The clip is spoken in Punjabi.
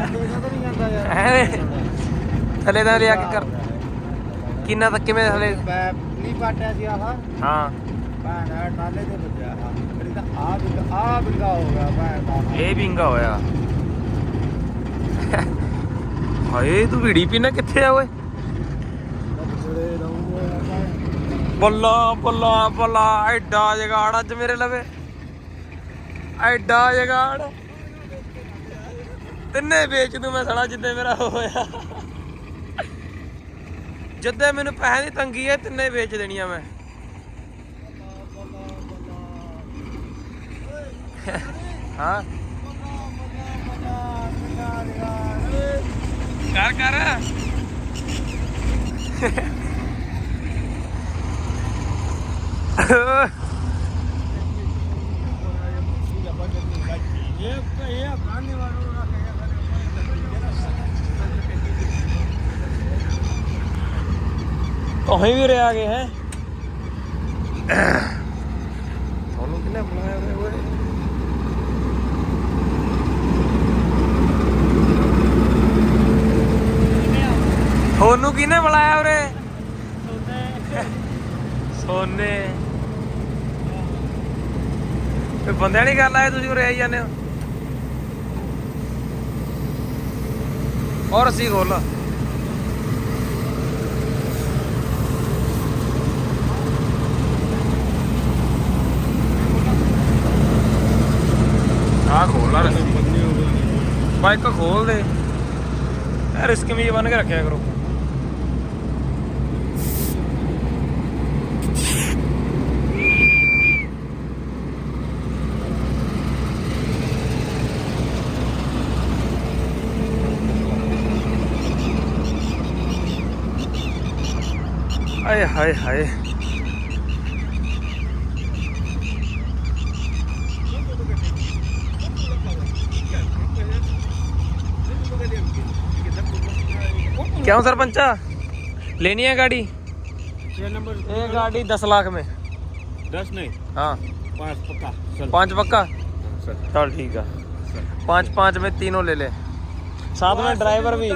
ਐਵੇਂ ਥੱਲੇ ਦਾ ਲਿਆ ਕੇ ਕਰ। ਕਿੰਨਾ ਤੱਕ ਕਿਵੇਂ ਥੱਲੇ? ਮੈਂ ਨਹੀਂ ਪਾਟਿਆ ਸੀ ਆਹ। ਹਾਂ। ਭੈਣ ਟਾਲੇ ਤੇ ਵੱਜਿਆ ਆਹ। ਮੇਰੀ ਤਾਂ ਆ ਬਿੰਗਾ ਆ ਬਿੰਗਾ ਹੋ ਗਿਆ ਭੈਣ ਇਹ ਵਿੰਗਾ ਹੋਇਆ। ਹਾਏ ਤੂੰ ਵੀੜੀ ਪੀਣਾ ਕਿੱਥੇ ਆ ਓਏ? ਜਿਹੜੇ ਬੱਲਾ ਬੱਲਾ ਬੱਲਾ ਐਡਾ ਜਗਾੜ ਅੱਜ ਮੇਰੇ ਲਵੇ। ਐਡਾ ਜਗਾੜ। ਤਿੰਨੇ ਵੇਚ ਦੂੰ ਮੈਂ ਸਾਲਾ ਜਿੱਦੇ ਮੇਰਾ ਹੋਇਆ। ਜਿੱਦੇ ਮੈਨੂੰ ਪੈਸੇ ਦੀ ਤੰਗੀ ਹੈ, ਤਿੰਨੇ ਵੇਚ ਦੇਣੀਆਂ ਮੈਂ। ਹਾਂ। ਕਰ ਕਰ। ਤੁਸੀਂ ਵੀ ਰਿਆ ਗਏ ਹੈ। ਤੁਹਾਨੂੰ ਕਿਹਨੇ ਬੁਲਾਇਆ ਵੇ ਓਏ? ਤੁਹਾਨੂੰ ਕਿਹਨੇ ਬੁਲਾਇਆ ਉਰੇ? ਸੋਨੇ। ਤੇ ਬੰਦਿਆਂ ਨਹੀਂ ਗੱਲ ਆਏ ਤੁਸੀਂ ਉਰੇ ਆਈ ਜਾਂਦੇ ਹੋ। ਔਰ ਅਸੀਂ ਖੋਲ ਆ ਖੋਲ ਲਾ ਰੱਸੀ ਬਾਈਕ ਖੋਲ ਦੇ ਇਹ ਰਿਸਕ ਵੀ ਬਣ ਕੇ ਰੱਖਿਆ ਕਰੋ ਆਏ ਹਾਏ ਹਾਏ क्यों सरपंचा? लेनी है गाड़ी? एक ये गाड़ी दस लाख में। दस नहीं। हाँ। पाँच पक्का। पाँच पक्का? चल। ठीक है। पाँच पाँच में तीनों ले ले। साथ में ड्राइवर भी।